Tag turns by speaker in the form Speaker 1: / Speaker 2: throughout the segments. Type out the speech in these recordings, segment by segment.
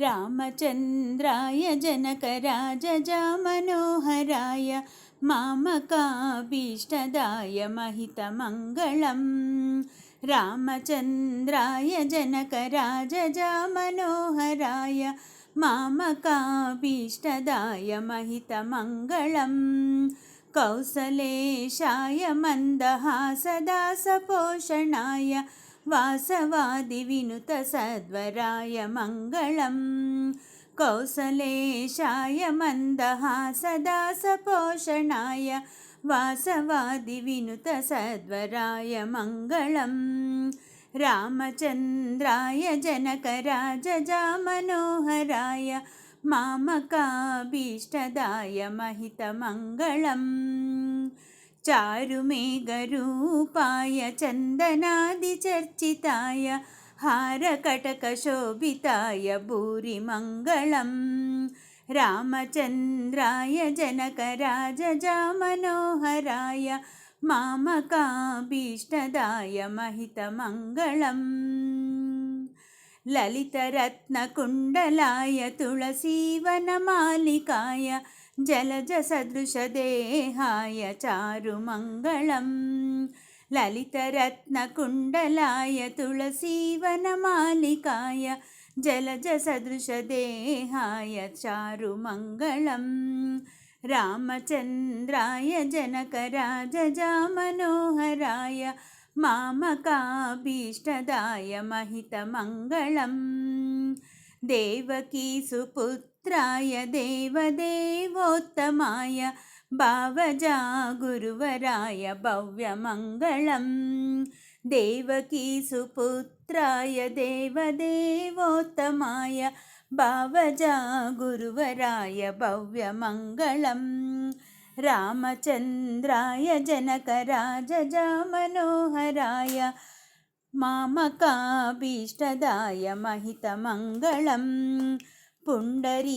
Speaker 1: रामचन्द्राय जनकराजजामनोहराय मामकाभीष्टदाय महितमङ्गलम्। रामचन्द्राय जनकराजजामनोहराय मामकाभीष्टदाय महितमङ्गलम्। कौसलेशाय मन्दहासदासपोषणाय वासवादिविनुतसद्वराय मङ्गलम्। कौसलेशाय मन्दहासदासपोषणाय वासवादिविनुतसद्वराय मङ्गलम्। रामचन्द्राय जनकराजजामनोहराय मामकाभीष्टदाय महितमङ्गलम् चारुमेघरूपाय चन्दनादिचर्चिताय हारकटकशोभिताय भूरिमङ्गलम्। रामचन्द्राय जनकराजजामनोहराय मामकाभीष्टदाय महितमङ्गलम्। ललितरत्नकुण्डलाय तुलसीवनमालिकाय जलजसदृशदेहाय चारुमङ्गलम्। ललितरत्नकुण्डलाय तुलसीवनमालिकाय जलजसदृशदेहाय चारुमङ्गलम्। रामचन्द्राय जनकराजजामनोहराय मामकाभीष्टदाय महितमङ्गलम् देवकीसुपुत्राय देवदेवोत्तमाय भावजा गुरुवराय भव्यमङ्गलम् देवकीसुपुत्राय देवदेवोत्तमाय भावजा गुरुवराय भव्यमङ्गलम्। रामचन्द्राय जनकराजजामनोहराय मामकाभीष्टदाय महितमङ्गलम् पुण्डरीकाक्षाय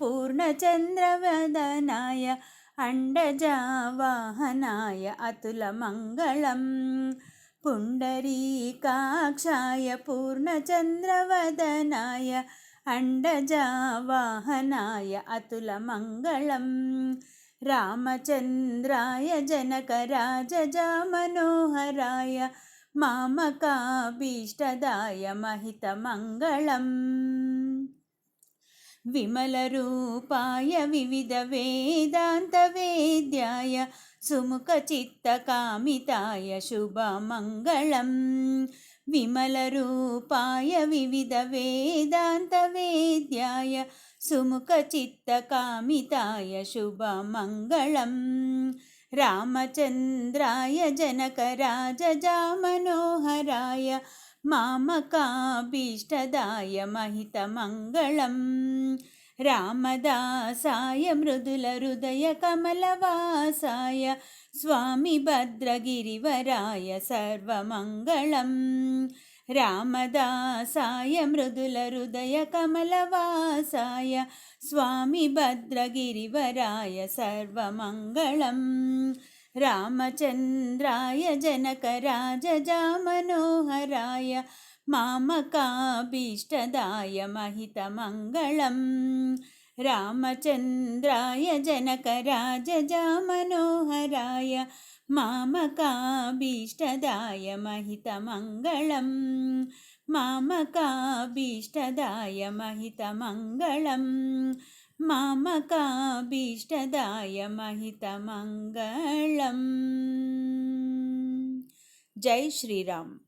Speaker 1: पूर्णचन्द्रवदनाय अण्डजावाहनाय अतुलमङ्गलम् पुण्डरीकाक्षाय पूर्णचन्द्रवदनाय अण्डजावाहनाय अतुलमङ्गलम् రామచంద్రాయ జనకరాజజామనోహరాయ మామకాభీష్టదాయ మహితమంగళం. విమలరూపాయ వివిధ వేదాంతవేద్యాయ సుముఖచిత్తకామితాయ శుభమంగళం. विमलरूपाय विविधवेदान्तवेद्याय सुमुखचित्तकामिताय शुभमङ्गलम्। रामचन्द्राय जनकराजजामनोहराय मामकाभीष्टदाय महितमङ्गलम् రామదాసాయ మృదుల హృదయ కమలవాసాయ స్వామి భద్రగిరివరాయ సర్వమంగళం. రామదాసాయ మృదుల హృదయ కమలవాసాయ స్వామి భద్రగిరివరాయ సర్వమంగళం. రామచంద్రాయ జనకరాజ జామనోహరాయ మామకాభీష్టదాయ మహితమంగళం. రామచంద్రాయ జనకరాజజామనోహరాయ మామకాభీష్టదాయ మహితమంగళం. మామకాభీష్టదాయ మహితమంగళం. మామకాభీష్టదాయ మహితమంగళం. జై శ్రీరామ్.